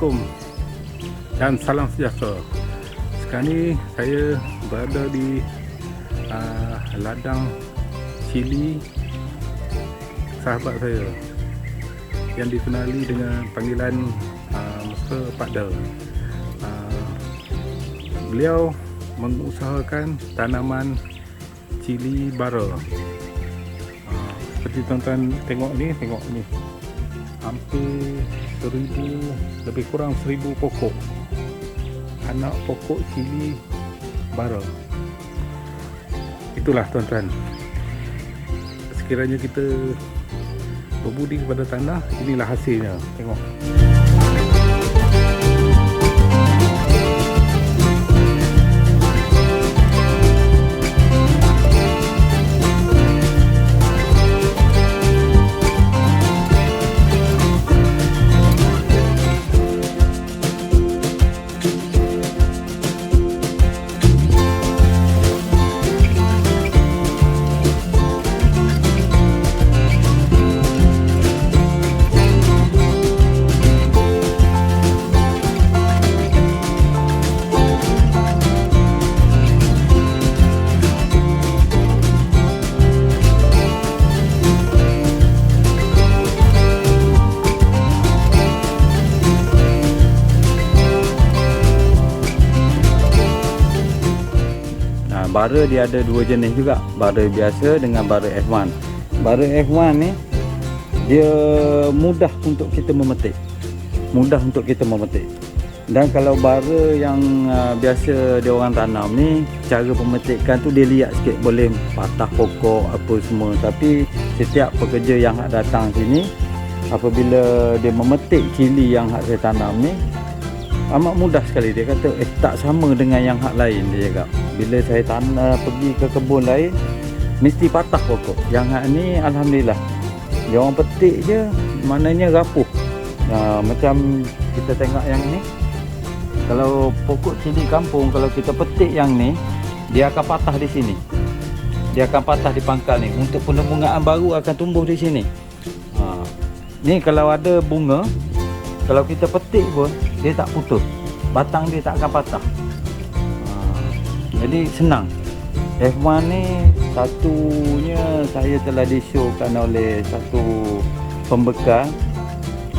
Assalamualaikum dan salam sejahtera. Sekarang ni saya berada di uh, ladang cili sahabat saya yang dikenali dengan panggilan uh, Mr. Pakda. Uh, beliau mengusahakan tanaman cili bara. Uh, seperti tuan-tuan tengok ni, tengok ni. Hampir seribu, lebih kurang seribu pokok. Anak pokok cili bara. Itulah tuan-tuan. Sekiranya kita berbudi kepada tanah, inilah hasilnya. Tengok. Bara dia ada dua jenis juga, bara biasa dengan bara F1. Bara F1 ni dia mudah untuk kita memetik. Mudah untuk kita memetik. Dan kalau bara yang uh, biasa dia orang tanam ni, cara pemetikan tu dia liat sikit boleh patah pokok apa semua. Tapi setiap pekerja yang hak datang sini apabila dia memetik cili yang hak saya tanam ni amat mudah sekali dia kata eh tak sama dengan yang hak lain dia cakap bila saya tanah pergi ke kebun lain mesti patah pokok. Yang ni Alhamdulillah. Dia orang petik je maknanya rapuh. Uh, macam kita tengok yang ni kalau pokok cili kampung kalau kita petik yang ni dia akan patah di sini. Dia akan patah di pangkal ni. Untuk penembungaan baru akan tumbuh di sini. Ha. ni kalau ada bunga kalau kita petik pun dia tak putus. Batang dia tak akan patah. ha, jadi senang. F1 ni satunya saya telah disyorkan oleh satu pembekal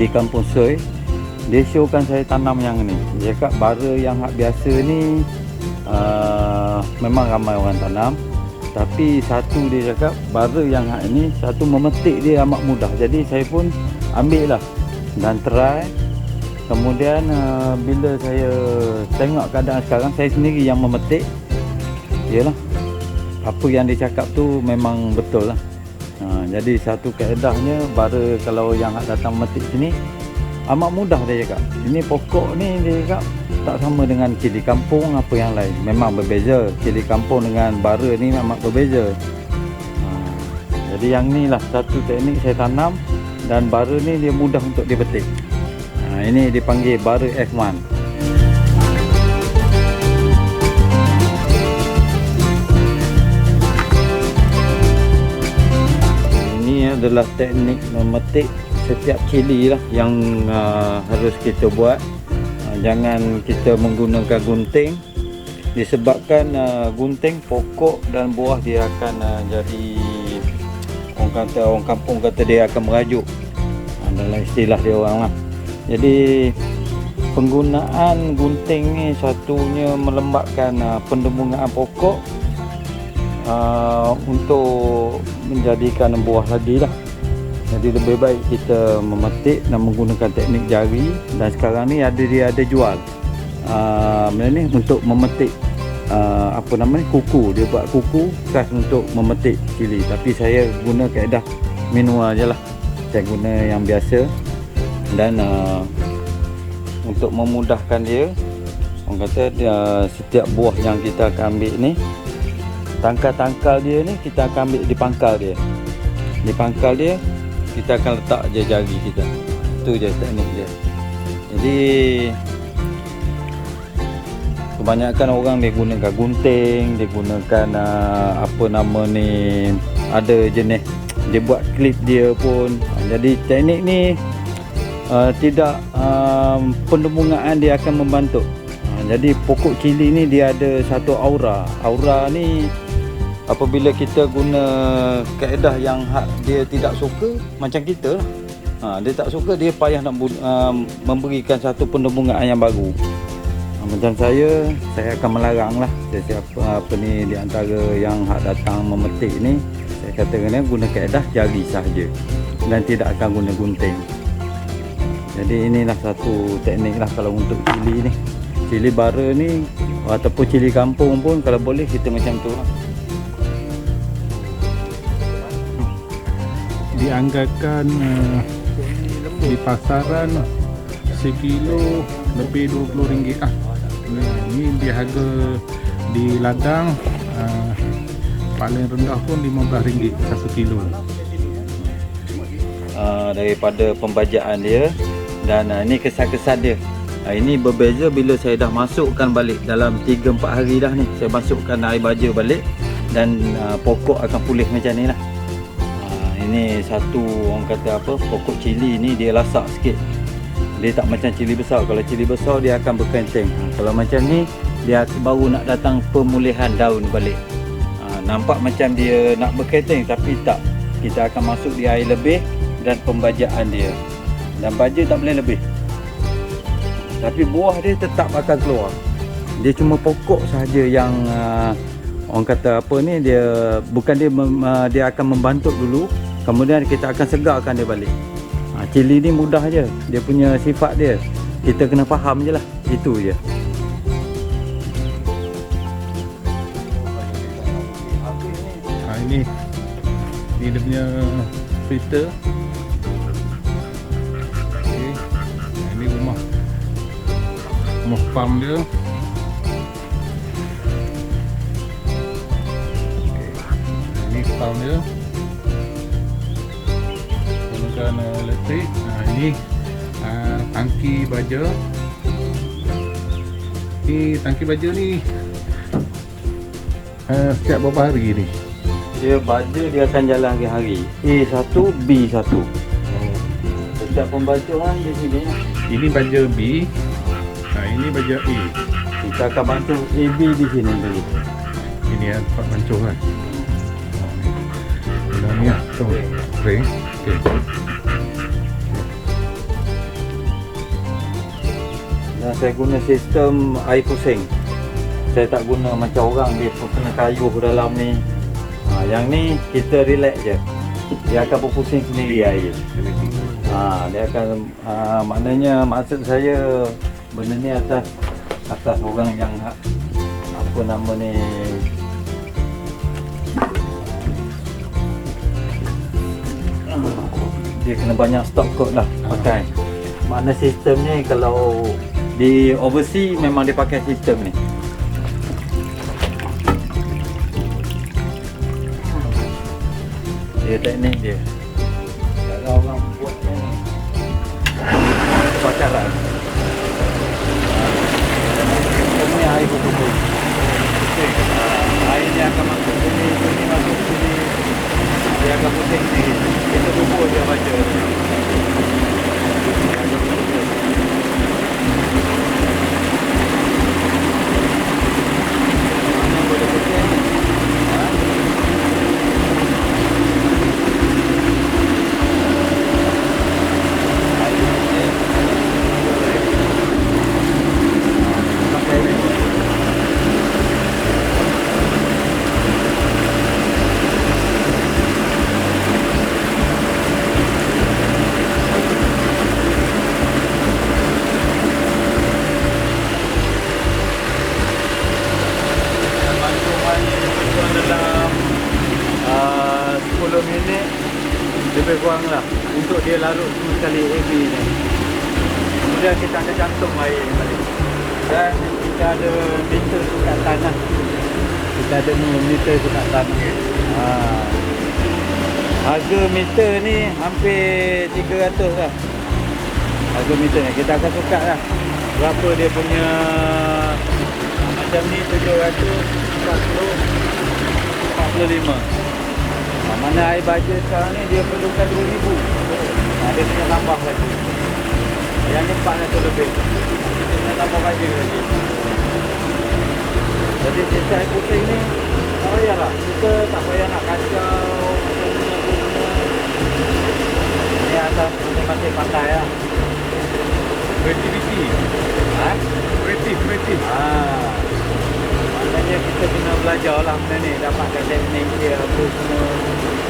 di kampung Soy dia showkan saya tanam yang ni. Dia cakap bara yang hak biasa ni uh, memang ramai orang tanam. Tapi satu dia cakap bara yang hak ni satu memetik dia amat mudah. Jadi saya pun ambil lah. Dan try. Kemudian uh, bila saya tengok keadaan sekarang saya sendiri yang memetik yalah apa yang dia cakap tu memang betul lah. Ha, jadi satu kaedahnya bara kalau yang hak datang memetik sini amat mudah dia cakap. Ini pokok ni dia cakap tak sama dengan cili kampung apa yang lain. Memang berbeza. Cili kampung dengan bara ni memang berbeza. Ha, jadi yang ni lah satu teknik saya tanam dan bara ni dia mudah untuk dipetik ha, ini dipanggil bara F1 adalah teknik memetik setiap cili lah yang uh, harus kita buat. Uh, jangan kita menggunakan gunting. Disebabkan uh, gunting pokok dan buah dia akan uh, jadi orang kata orang kampung kata dia akan merajuk. Uh, dalam istilah dia orang lah. Jadi penggunaan gunting ni satunya melembabkan uh, pendembungaan pokok uh, untuk menjadikan buah lagi lah. Jadi lebih baik kita memetik dan menggunakan teknik jari. Dan sekarang ni ada dia ada jual. Uh, ni untuk memetik uh, apa nama ni kuku. Dia buat kuku khas untuk memetik cili. Tapi saya guna kaedah manual je lah. Saya guna yang biasa. Dan uh, untuk memudahkan dia orang kata dia, setiap buah yang kita akan ambil ni tangkal-tangkal dia ni kita akan ambil di pangkal dia di pangkal dia kita akan letak je jari kita itu je teknik dia jadi kebanyakan orang dia gunakan gunting dia gunakan uh, apa nama ni ada jenis dia buat klip dia pun jadi teknik ni uh, tidak um, penembungaan dia akan membantu. Jadi pokok cili ni dia ada satu aura. Aura ni apabila kita guna kaedah yang dia tidak suka macam kita. Ha, dia tak suka dia payah nak uh, memberikan satu penembungaan yang baru. Ha, macam saya, saya akan melarang lah sesiapa apa ni di antara yang hak datang memetik ni saya katakan dia guna kaedah jari sahaja dan tidak akan guna gunting. Jadi inilah satu teknik lah kalau untuk cili ni. Cili bara ni ataupun cili kampung pun kalau boleh kita macam tu lah. Dianggarkan uh, di pasaran sekilo lebih RM20 ah. Ni, ni dia harga di ladang uh, paling rendah pun RM15 satu kilo. uh, daripada pembajaan dia dan uh, ini kesan-kesan dia. Uh, ini berbeza bila saya dah masukkan balik dalam 3-4 hari dah ni. Saya masukkan air baja balik dan uh, pokok akan pulih macam ni lah. Ini satu orang kata apa pokok cili ni dia lasak sikit. Dia tak macam cili besar. Kalau cili besar dia akan berkenteng. Uh, kalau macam ni dia baru nak datang pemulihan daun balik. Uh, nampak macam dia nak berkenteng tapi tak. Kita akan masuk di air lebih dan pembajaan dia dan baja tak boleh lebih tapi buah dia tetap akan keluar dia cuma pokok sahaja yang uh, orang kata apa ni dia bukan dia uh, dia akan membantu dulu kemudian kita akan segarkan dia balik ha, cili ni mudah je dia punya sifat dia kita kena faham je lah itu je Ha, ini ni dia punya filter. Okay. Ha, ini rumah rumah farm dia. Okay. Ini farm dia. Uh, elektrik. Ha, ini uh, tangki baja. Ni tangki baja ni uh, setiap berapa hari ni? dia baja dia akan jalan hari-hari A1 B1 setiap pembacuan di sini Ini baja B. Nah, ini baja A. kita akan bantu AB di sini dulu Ini ya tempat bancuh kan. Ini ni lah. So, spray. Dan saya guna sistem air pusing. Saya tak guna macam orang dia pun kena kayuh dalam ni. Ha, yang ni kita relax je. Dia akan berpusing sendiri air. Ha, dia akan ha, maknanya maksud saya benda ni atas atas orang yang apa nama ni dia kena banyak stok kot lah pakai makna sistem ni kalau di overseas memang dia pakai sistem ni. Dia teknik dia. Cara orang buat ni pacaran. Ini air berkumpul air ni akan masuk sini sini masuk sini. Dia akan pusing sendiri kita tunggu dia baca. Dia akan pusing. Mana boleh 10 minit lebih kurang lah untuk dia larut semua sekali AB ni. Kemudian kita akan cantum air balik. Dan kita ada meter dekat tanah. Kita ada ni meter dekat tanah. Ha. harga meter ni hampir 300 lah. Harga meter ni. Kita akan tukar lah. Berapa dia punya macam ni 700 40 45 mana air baja sekarang ni dia perlukan 2000 ha, dia kena tambah lagi Yang ni 400 lebih. Kita kena tambah baja lagi. Jadi cecah air putih ni tak payahlah. Kita tak payah nak kacau. Ini atas ini masih pandai lah. Creativity. Ha? Kreatif, kreatif. Ah. Maknanya kita kena belajar lah benda ni Dapatkan teknik dia apa semua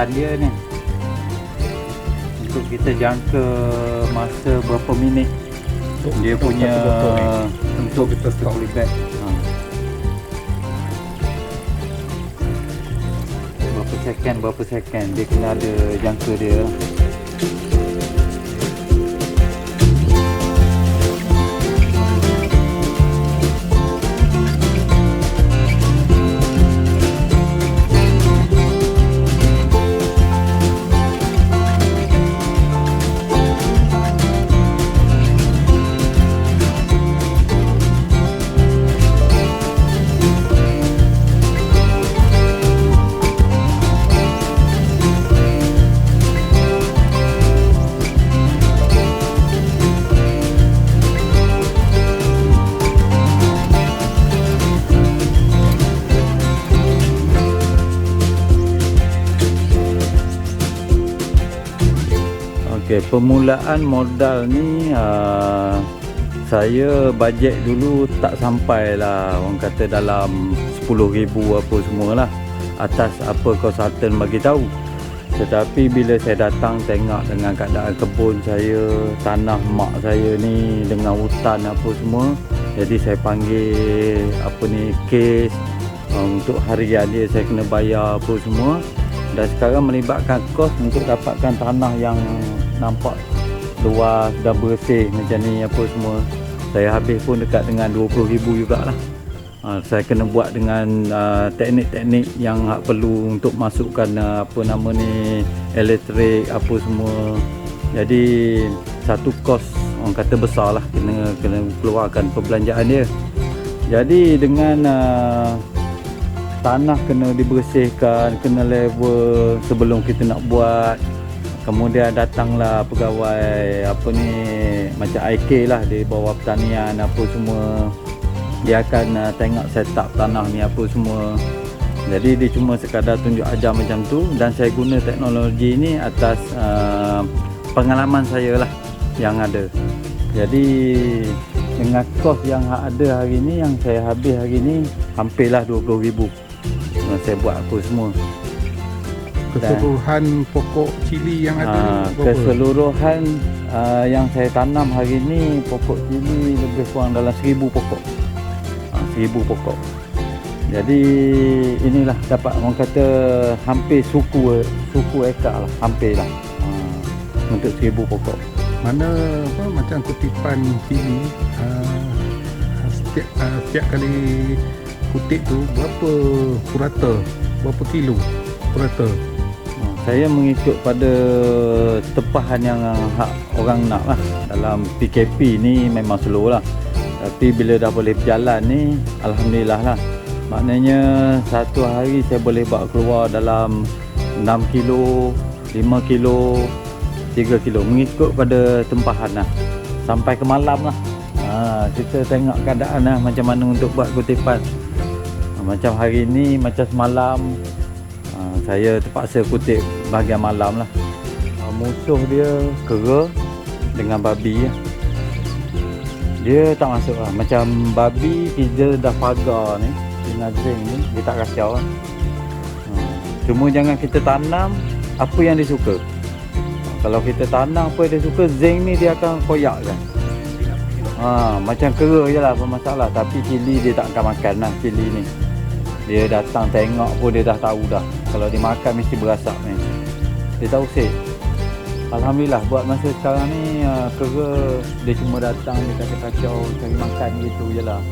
sekatan dia ni Untuk kita jangka masa berapa minit Untuk- Dia untuk punya botol. Untuk kita stop. polybag ha. Berapa second berapa second Dia kena ada jangka dia permulaan modal ni uh, saya bajet dulu tak sampai lah orang kata dalam 10,000 apa semualah atas apa konsultan bagi tahu. Tetapi bila saya datang tengok dengan keadaan kebun saya, tanah mak saya ni dengan hutan apa semua, jadi saya panggil apa ni kes uh, untuk harian dia saya kena bayar apa semua dan sekarang melibatkan kos untuk dapatkan tanah yang nampak luas dan bersih macam ni apa semua. Saya habis pun dekat dengan 20,000 jugalah. Ha, saya kena buat dengan uh, teknik-teknik yang perlu untuk masukkan uh, apa nama ni elektrik apa semua. Jadi satu kos orang kata besar lah kena kena keluarkan perbelanjaan dia. Jadi dengan uh, tanah kena dibersihkan, kena level sebelum kita nak buat. Kemudian datanglah pegawai apa ni macam IK lah di bawah pertanian apa semua. Dia akan uh, tengok setup tanah ni apa semua. Jadi dia cuma sekadar tunjuk ajar macam tu dan saya guna teknologi ni atas uh, pengalaman saya lah yang ada. Jadi dengan kos yang ada hari ni yang saya habis hari ni hampirlah 20,000 uh, saya buat apa semua Keseluruhan pokok cili yang ada ha, berapa? keseluruhan uh, yang saya tanam hari ni pokok cili lebih kurang dalam 1000 pokok ha, 1000 pokok jadi inilah dapat orang kata hampir suku suku ekar lah hampir lah ha, untuk 1000 pokok Mana apa macam kutipan cili uh, setiap uh, setiap kali kutip tu berapa purata? Berapa kilo purata? Saya mengikut pada tepahan yang hak orang nak lah. Dalam PKP ni memang slow lah. Tapi bila dah boleh berjalan ni Alhamdulillah lah. Maknanya satu hari saya boleh bawa keluar dalam 6 kilo 5 kilo 3 kilo. Mengikut pada tempahan lah. Sampai ke malam lah. Ha, kita tengok keadaan lah macam mana untuk buat kutipan. Ha, macam hari ni macam semalam saya terpaksa kutip bahagian malam lah. Ha, musuh dia kera dengan babi lah. dia tak masuk lah. Macam babi kita dah pagar ni dengan zinc ni dia tak kacau lah ha, cuma jangan kita tanam apa yang dia suka. Kalau kita tanam apa yang dia suka zinc ni dia akan koyak kan ha, macam kera je lah bermasalah. Tapi cili dia tak akan makan lah cili ni dia datang tengok pun dia dah tahu dah. Kalau dia makan mesti berasap ni. Dia tahu usik Alhamdulillah buat masa sekarang ni uh, kera dia cuma datang dia kata kacau cari makan gitu je lah